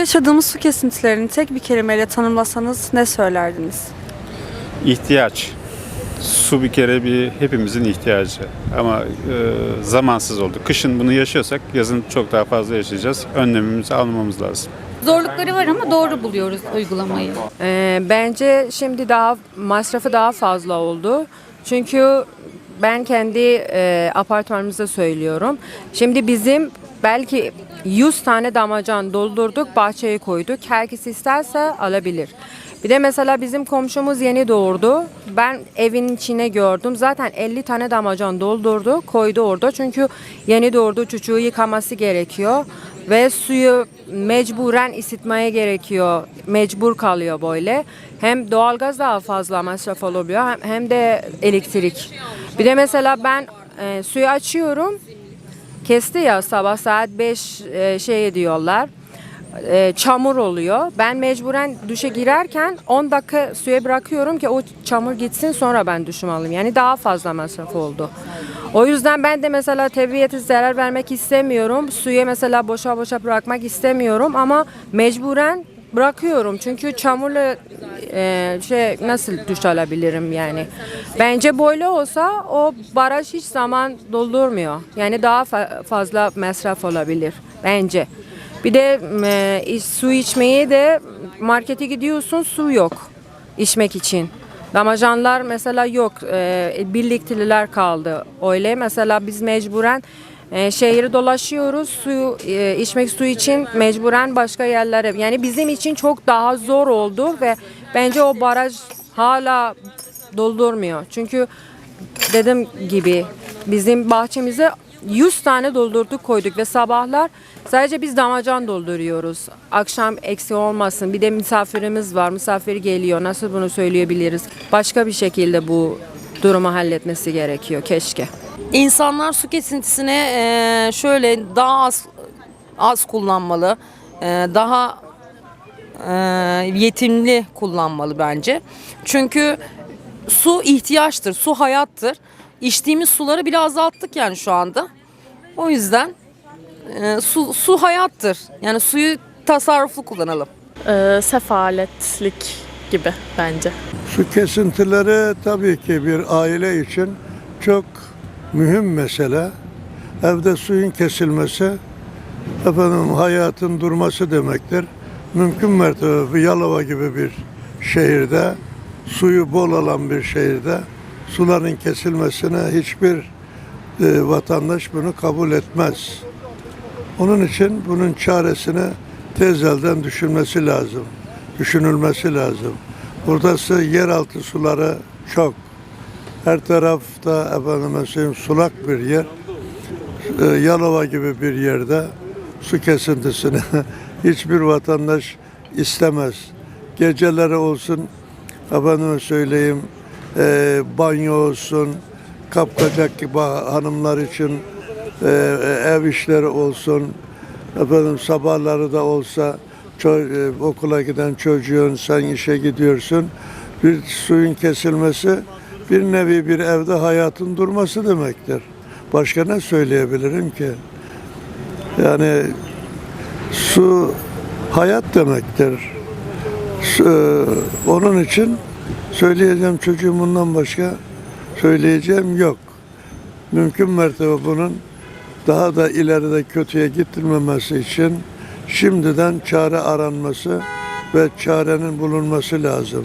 yaşadığımız su kesintilerini tek bir kelimeyle tanımlasanız ne söylerdiniz? İhtiyaç. Su bir kere bir hepimizin ihtiyacı ama e, zamansız oldu. Kışın bunu yaşıyorsak yazın çok daha fazla yaşayacağız. Önlemimizi almamız lazım. Zorlukları var ama doğru buluyoruz uygulamayı. Ee, bence şimdi daha masrafı daha fazla oldu. Çünkü ben kendi e, apartmanımızda söylüyorum. Şimdi bizim belki 100 tane damacan doldurduk, bahçeye koyduk. Herkes isterse alabilir. Bir de mesela bizim komşumuz yeni doğurdu. Ben evin içine gördüm. Zaten 50 tane damacan doldurdu, koydu orada. Çünkü yeni doğurdu, çocuğu yıkaması gerekiyor. Ve suyu mecburen ısıtmaya gerekiyor. Mecbur kalıyor böyle. Hem doğalgaz daha fazla masraf oluyor hem, de elektrik. Bir de mesela ben e, suyu açıyorum. Kesti ya sabah saat 5 e, şey diyorlar. E, çamur oluyor. Ben mecburen duşa girerken 10 dakika suya bırakıyorum ki o çamur gitsin sonra ben duşumu alayım. Yani daha fazla masraf oldu. O yüzden ben de mesela tabiata zarar vermek istemiyorum. Suya mesela boşa boşa bırakmak istemiyorum ama mecburen bırakıyorum. Çünkü çamurla e, şey nasıl duş alabilirim yani. Bence böyle olsa o baraj hiç zaman doldurmuyor. Yani daha fa- fazla masraf olabilir bence. Bir de e, su içmeyi de markete gidiyorsun su yok içmek için. Damacanlar mesela yok. E, birlikteliler kaldı. Öyle mesela biz mecburen e, şehri dolaşıyoruz. Suyu e, içmek su için mecburen başka yerlere. Yani bizim için çok daha zor oldu ve bence o baraj hala doldurmuyor. Çünkü dediğim gibi bizim bahçemize 100 tane doldurduk koyduk ve sabahlar sadece biz damacan dolduruyoruz. Akşam eksi olmasın. Bir de misafirimiz var. Misafir geliyor. Nasıl bunu söyleyebiliriz? Başka bir şekilde bu durumu halletmesi gerekiyor keşke. İnsanlar su kesintisine şöyle daha az az kullanmalı, daha yetimli kullanmalı bence. Çünkü su ihtiyaçtır, su hayattır. İçtiğimiz suları bile azalttık yani şu anda. O yüzden eee, su, su hayattır. Yani suyu tasarruflu kullanalım. Ee, sefaletlik gibi bence. Su kesintileri tabii ki bir aile için çok mühim mesele. Evde suyun kesilmesi efendim hayatın durması demektir. Mümkün mertebe Yalova gibi bir şehirde suyu bol olan bir şehirde suların kesilmesine hiçbir e, vatandaş bunu kabul etmez. Onun için bunun çaresini tez elden düşünmesi lazım. Düşünülmesi lazım. Buradası yeraltı suları çok. Her tarafta efendime söyleyeyim sulak bir yer. Ee, Yalova gibi bir yerde su kesintisini hiçbir vatandaş istemez. Geceleri olsun efendime söyleyeyim e, banyo olsun kapkacak gibi hanımlar için e, ev işleri olsun efendim sabahları da olsa e, okula giden çocuğun sen işe gidiyorsun bir suyun kesilmesi bir nevi bir evde hayatın durması demektir. Başka ne söyleyebilirim ki? Yani su hayat demektir. Su- e, onun için söyleyeceğim çocuğum bundan başka söyleyeceğim yok. Mümkün mertebe bunun daha da ileride kötüye gittirmemesi için şimdiden çare aranması ve çarenin bulunması lazım.